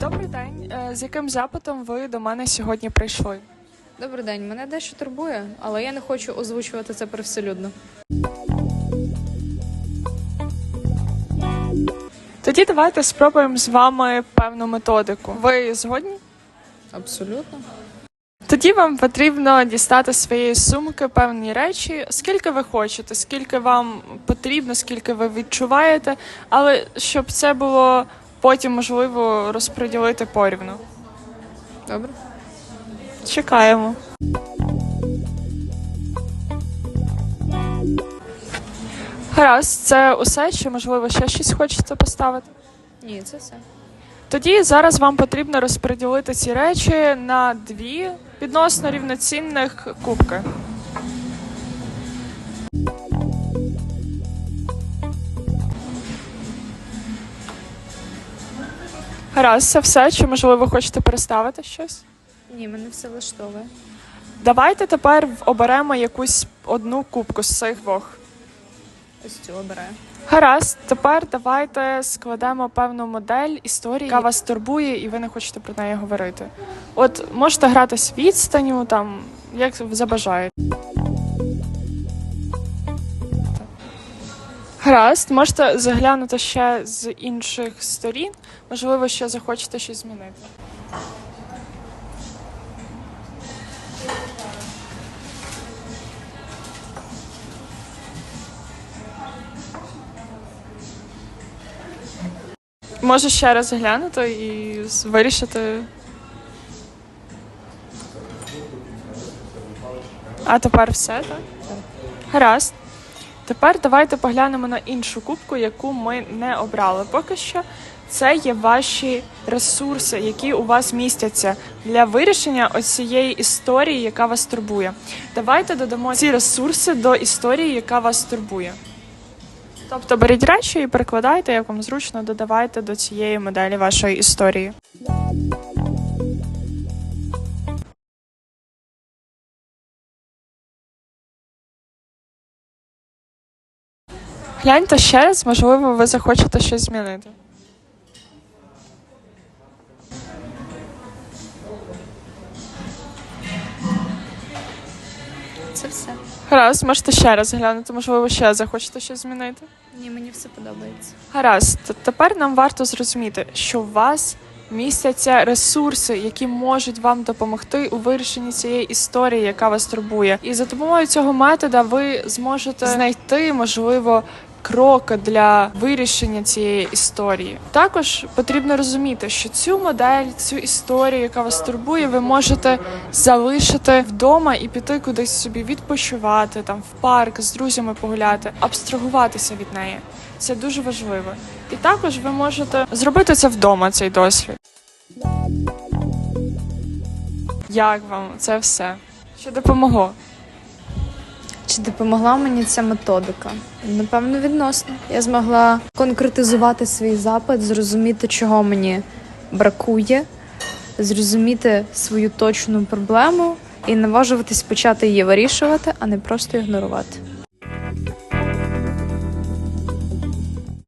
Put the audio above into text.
Добрий день. Е, З яким запитом ви до мене сьогодні прийшли? Добрий день, мене дещо турбує, але я не хочу озвучувати це привселюдно. Тоді давайте спробуємо з вами певну методику. Ви згодні? Абсолютно. Тоді вам потрібно дістати з своєї сумки певні речі, скільки ви хочете, скільки вам потрібно, скільки ви відчуваєте, але щоб це було потім можливо розподілити порівну. Добре. Чекаємо. Гаразд, це усе, чи можливо ще щось хочеться поставити? Ні, це все. Тоді зараз вам потрібно розподілити ці речі на дві відносно рівноцінних кубки. Гаразд, це все. Чи можливо ви хочете переставити щось? Ні, мене все влаштовує. Давайте тепер оберемо якусь одну кубку з цих двох. Ось цю обираю. Гаразд, тепер давайте складемо певну модель історії, яка вас турбує, і ви не хочете про неї говорити. От можете грати з відстанню, там як забажаєте. Гаразд, можете заглянути ще з інших сторін. Можливо, ще захочете щось змінити. Може ще раз глянути і вирішити. А тепер все, так? Гаразд. Тепер давайте поглянемо на іншу кубку, яку ми не обрали. Поки що це є ваші ресурси, які у вас містяться для вирішення ось цієї історії, яка вас турбує. Давайте додамо ці ресурси до історії, яка вас турбує. Тобто беріть речі і перекладайте, як вам зручно, додавайте до цієї моделі вашої історії. Гляньте ще раз, можливо, ви захочете щось змінити. Це все. Гаразд, можете ще раз глянути, можливо, ще захочете щось змінити. Ні, мені все подобається. Гаразд, Т- тепер нам варто зрозуміти, що у вас містяться ресурси, які можуть вам допомогти у вирішенні цієї історії, яка вас турбує. І за допомогою цього метода ви зможете знайти, можливо, кроки для вирішення цієї історії. Також потрібно розуміти, що цю модель, цю історію, яка вас турбує, ви можете залишити вдома і піти кудись собі відпочивати, там в парк з друзями погуляти, абстрагуватися від неї. Це дуже важливо. І також ви можете зробити це вдома, цей досвід. Як вам це все? Що допомогло? Чи допомогла мені ця методика? Напевно, відносно. Я змогла конкретизувати свій запит, зрозуміти, чого мені бракує, зрозуміти свою точну проблему і наважуватись почати її вирішувати, а не просто ігнорувати.